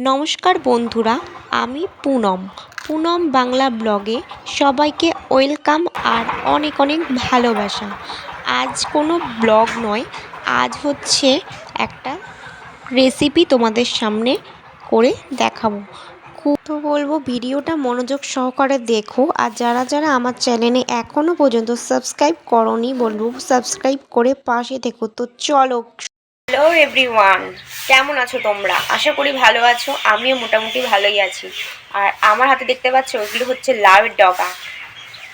নমস্কার বন্ধুরা, আমি পুনম। পুনম বাংলা ব্লগে সবাইকে ওয়েলকাম আর অনেক অনেক ভালোবাসা। আজ কোনো ব্লগ নয়, আজ হচ্ছে একটা রেসিপি তোমাদের সামনে করে দেখাবো। খুব বলব, ভিডিওটা মনোযোগ সহকারে দেখো। আর যারা যারা আমার চ্যানেলে এখনও পর্যন্ত সাবস্ক্রাইব করনি বলব সাবস্ক্রাইব করে পাশে দেখো তো চলো হ্যালো এভরিওয়ান কেমন আছো তোমরা? আশা করি ভালো আছো, আমিও মোটামুটি ভালোই আছি। আর আমার হাতে দেখতে পাচ্ছ ওগুলো হচ্ছে লাউয়ের ডগা।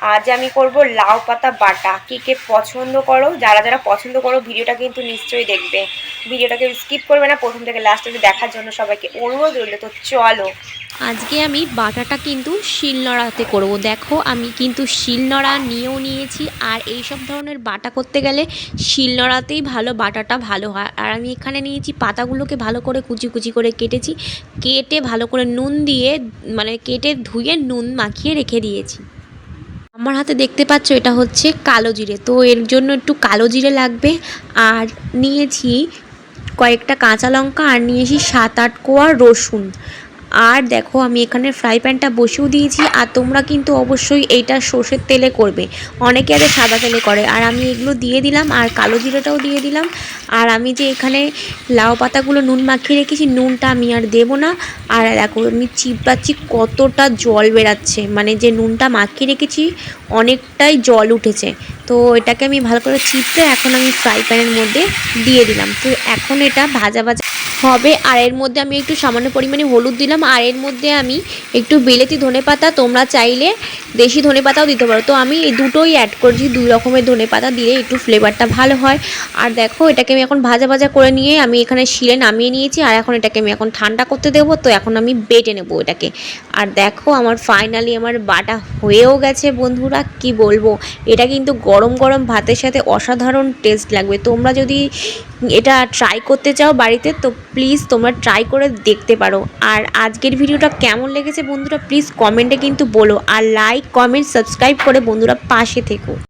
আজ আমি করব লাউ পাতা বাটা। কে কে পছন্দ করো, যারা যারা পছন্দ করো, ভিডিওটা কিন্তু নিশ্চয়ই দেখবে। ভিডিওটাকে স্কিপ করবে না, প্রথম থেকে লাস্ট অবধি দেখার জন্য সবাইকে অনুরোধ রইল। তো চলো। আজকে আমি বাটাটা কিন্তু শিলনোড়াতে করব। দেখো, আমি কিন্তু শিলনোড়া নিয়েও নিয়েছি। আর এই সব ধরনের বাটা করতে গেলে শিলনোড়াতেই ভালো, বাটাটা ভালো হয়। আর আমি এখানে নিয়েছি পাতাগুলোকে ভালো করে কুচি কুচি করে কেটেছি। কেটে ভালো করে নুন দিয়ে মানে কেটে ধুয়ে নুন মাখিয়ে রেখে দিয়েছি। আমার হাতে দেখতে পাচ্ছ এটা হচ্ছে কালো জিরে। তো এর জন্য একটু কালো জিরে লাগবে। আর নিয়েছি কয়েকটা কাঁচা লঙ্কা আর নিয়েছি সাত আট কোয়া রসুন। আর দেখো, আমি এখানে ফ্রাই প্যানটা বসেও দিয়েছি, আর তোমরা কিন্তু অবশ্যই এইটা সর্ষের তেলে করবে। অনেকে আরে সাদা তেলে করে। আর আমি এগুলো দিয়ে দিলাম, আর কালো জিরাটাও দিয়ে দিলাম। আর আমি যে এখানে লাউ পাতাগুলো নুন মাখিয়ে রেখেছি, নুনটা আমি আর দেবো না। আর দেখো, আমি চিপাচ্ছি কতটা জল বেরাচ্ছে। মানে যে নুনটা মাখিয়ে রেখেছি, অনেকটাই জল উঠেছে। তো এটাকে আমি ভালো করে চিপতে এখন আমি ফ্রাই প্যানের মধ্যে দিয়ে দিলাম। তো এখন এটা ভাজা ভাজা হবে। আর এর মধ্যে আমি একটু সামান্য পরিমাণে হলুদ দিলাম। আর এর মধ্যে আমি একটু বেলেতি ধনে পাতা তোমরা চাইলে দেশি ধনে পাতাও দিতে পারো। তো আমি এই দুটোই অ্যাড করছি, দুই রকমের ধনে পাতা দিয়ে একটু ফ্লেভারটা ভালো হয়। আর দেখো, এটাকে আমি এখন ভাজা ভাজা করে নিয়ে আমি এখানে শিলে নামিয়ে নিয়েছি। আর এখন এটাকে আমি এখন ঠান্ডা করতে দেবো। তো এখন আমি বেটে নেব এটাকে। আর দেখো, আমার ফাইনালি আমার বাটা হয়েও গেছে বন্ধুরা, কি বলব? এটা কিন্তু গরম গরম ভাতের সাথে অসাধারণ টেস্ট লাগবে। তোমরা যদি এটা ট্রাই করতে চাও বাড়িতে, তো প্লিজ তোমরা ট্রাই করে দেখতে পারো। আর আজকের ভিডিওটা কেমন লেগেছে বন্ধুরা প্লিজ কমেন্টে কিন্তু বলো। আর লাইক কমেন্ট সাবস্ক্রাইব করে বন্ধুরা পাশে থেকো।